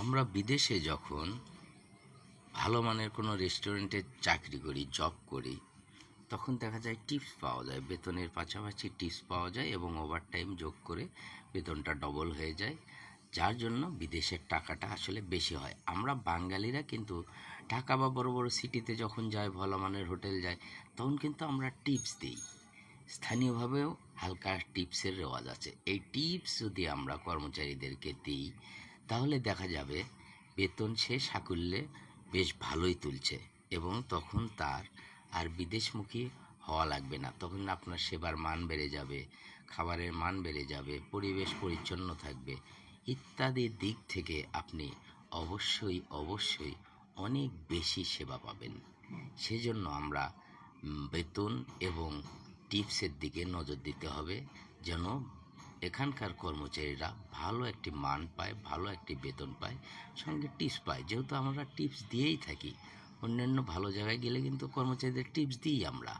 আমরা বিদেশে যখন ভালো মানের কোনো রেস্টুরেন্টে চাকরি করি জব করি, তখন দেখা যায় টিপস পাওয়া যায়। বেতনের পাশাপাশি টিপস পাওয়া যায় এবং ওভারটাইম যোগ করে বেতনটা ডবল হয়ে যায়, যার জন্য বিদেশের টাকাটা আসলে বেশি হয়। আমরা বাঙালিরা কিন্তু ঢাকা বা বড় বড় সিটিতে যখন যাই, ভালো মানের হোটেল যায় তখন কিন্তু আমরা টিপস দিই। স্থানীয়ভাবেও হালকা টিপসের রেওয়াজ আছে। এই টিপস যদি আমরা কর্মচারীদেরকে দিই তাহলে দেখা যাবে বেতন সে সাকুল্যে বেশ ভালোই তুলছে এবং তখন তার আর বিদেশমুখী হওয়া লাগবে না। তখন আপনার সেবার মান বেড়ে যাবে, খাবারের মান বেড়ে যাবে, পরিবেশ পরিচ্ছন্ন থাকবে ইত্যাদি দিক থেকে আপনি অবশ্যই অবশ্যই অনেক বেশি সেবা পাবেন। সেজন্য আমরা বেতন এবং টিপসের দিকে নজর দিতে হবে যেন এখানকার কর্মচারীরা ভালো একটি মান পায়, ভালো একটি বেতন পায়, সঙ্গে টিপস পায়। যেহেতু আমরা টিপস দিয়েই থাকি, অন্যান্য ভালো জায়গায় গেলে কিন্তু কর্মচারীদের টিপস দিই আমরা।